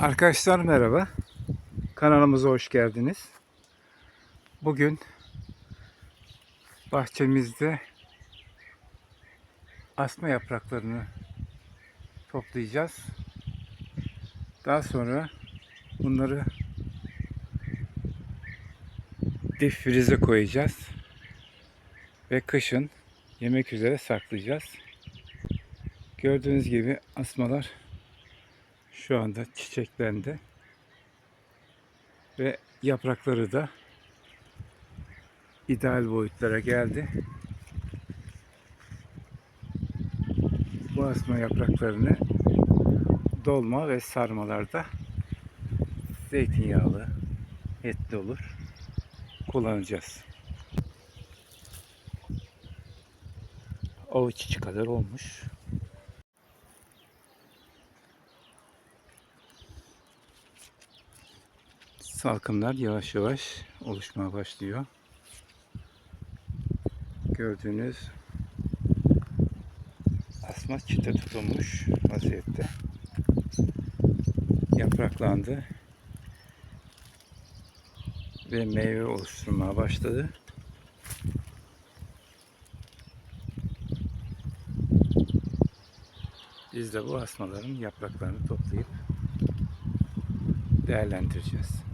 Arkadaşlar merhaba. Kanalımıza hoş geldiniz. Bugün bahçemizde asma yapraklarını toplayacağız. Daha sonra bunları dip frize koyacağız. Ve kışın yemek üzere saklayacağız. Gördüğünüz gibi asmalar şu anda çiçeklendi. Ve yaprakları da ideal boyutlara geldi. Bu asma yapraklarını dolma ve sarmalarda zeytinyağlı, etli olur. Kullanacağız. Avuç içi kadar olmuş. Salkımlar yavaş yavaş oluşmaya başlıyor. Gördüğünüz asma çite tutulmuş vaziyette. Yapraklandı ve meyve oluşturmaya başladı. Biz de bu asmaların yapraklarını toplayıp değerlendireceğiz.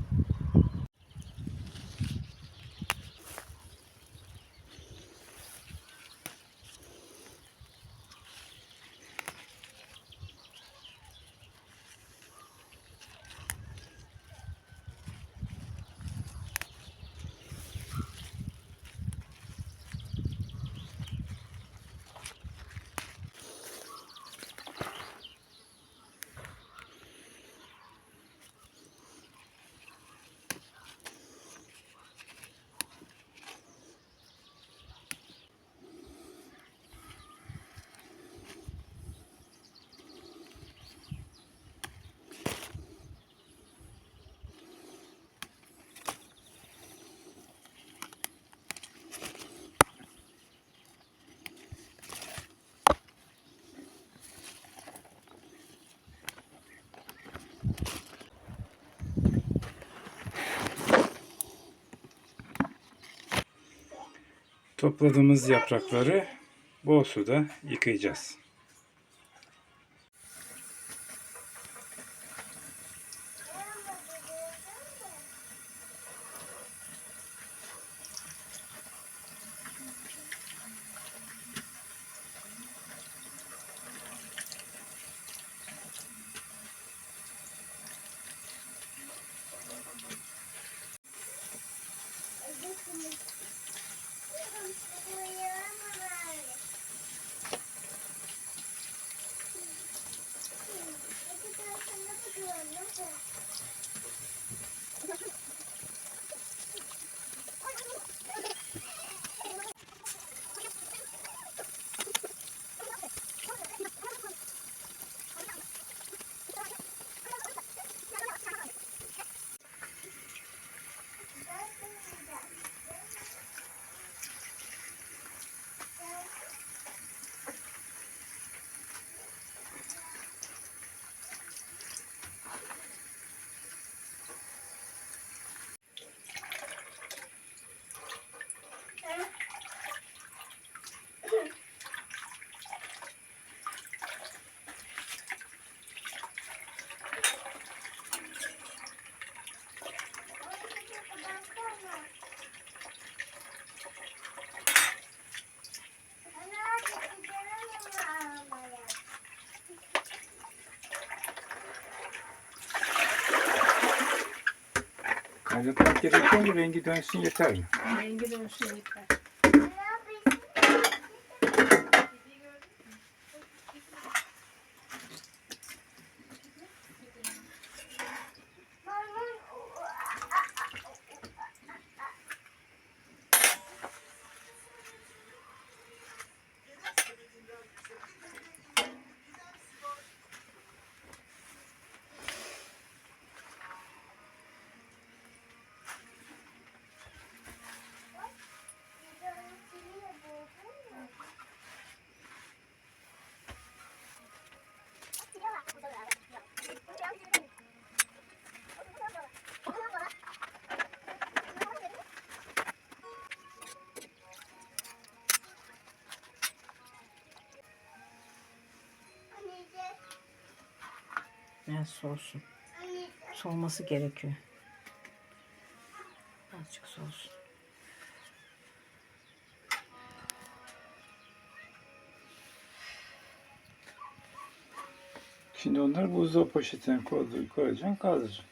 Topladığımız yaprakları bol suda yıkayacağız. 응. Kaynatmak gerekiyor mu? Rengi dönsün yeter mi? Rengi dönsün yeter. Biraz soğusun. Soğuması gerekiyor. Azıcık soğusun. Şimdi onları buzdolabı poşetine koy- koyacaksın, kaldıracaksın.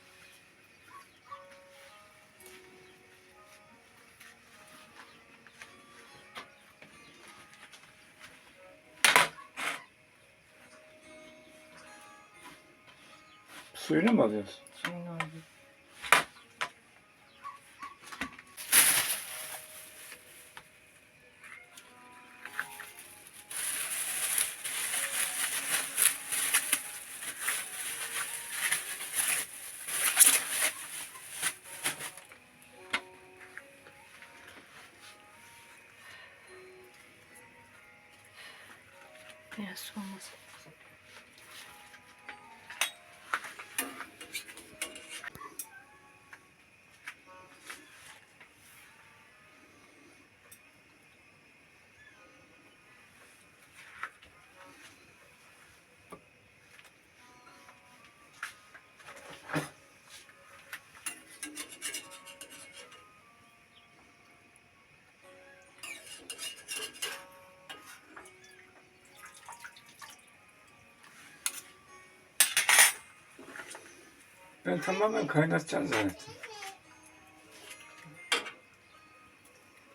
Suyunu mu alıyorsun? Suyunu aldım. Biraz soğuması Ben tamamen kaynatacağım zannettim.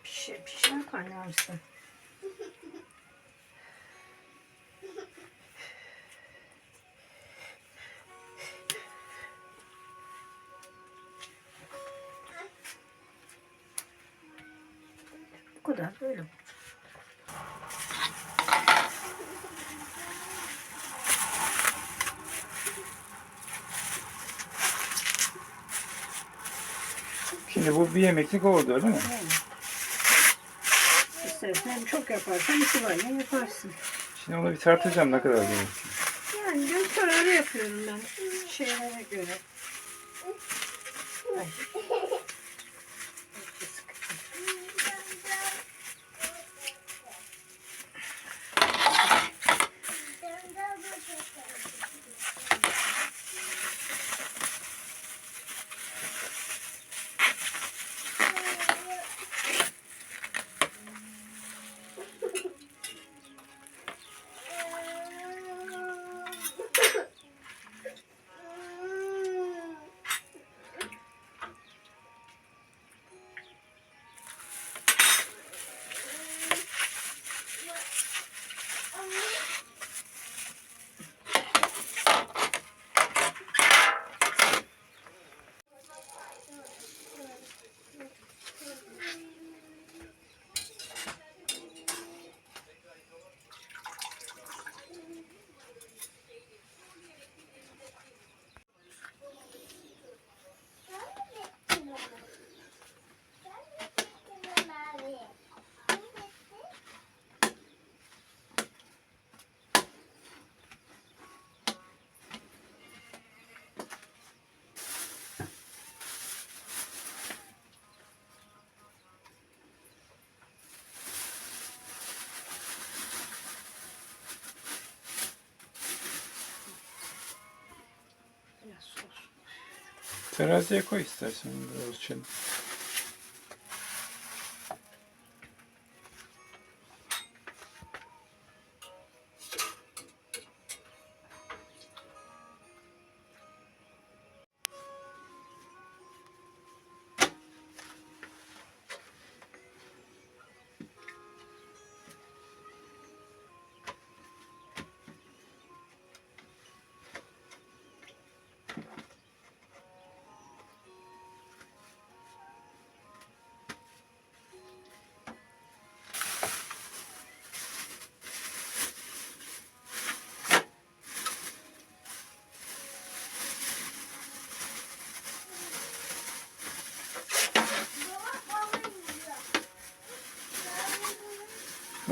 Pişir, pişer kaynarsın. Şimdi bu bir yemeklik oldu öyle mi? Yani. İstersen çok yaparsan iki tane yaparsın. Şimdi onu bir tartacağım ne kadar gerekiyor. Yani göz kararı yapıyorum ben. Şeylere göre. Ay. Teraziye koy istersen biraz için.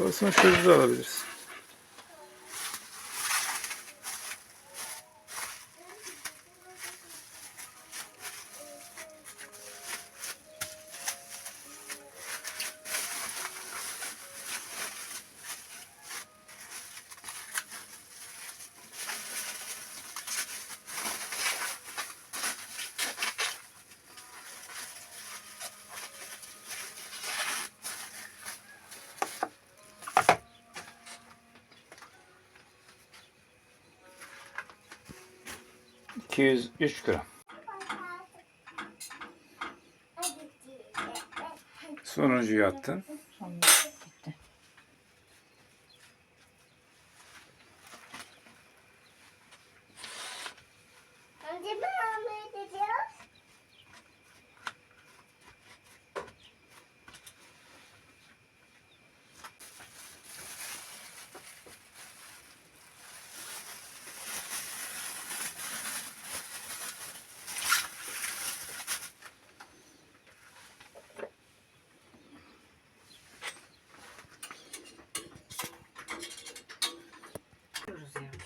Olsun şunu da 203 gram. Sonuncuyu attın.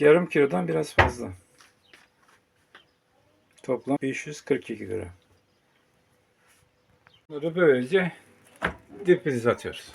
Yarım kilodan biraz fazla. Toplam 542 gram. Bunları böylece dip atıyoruz.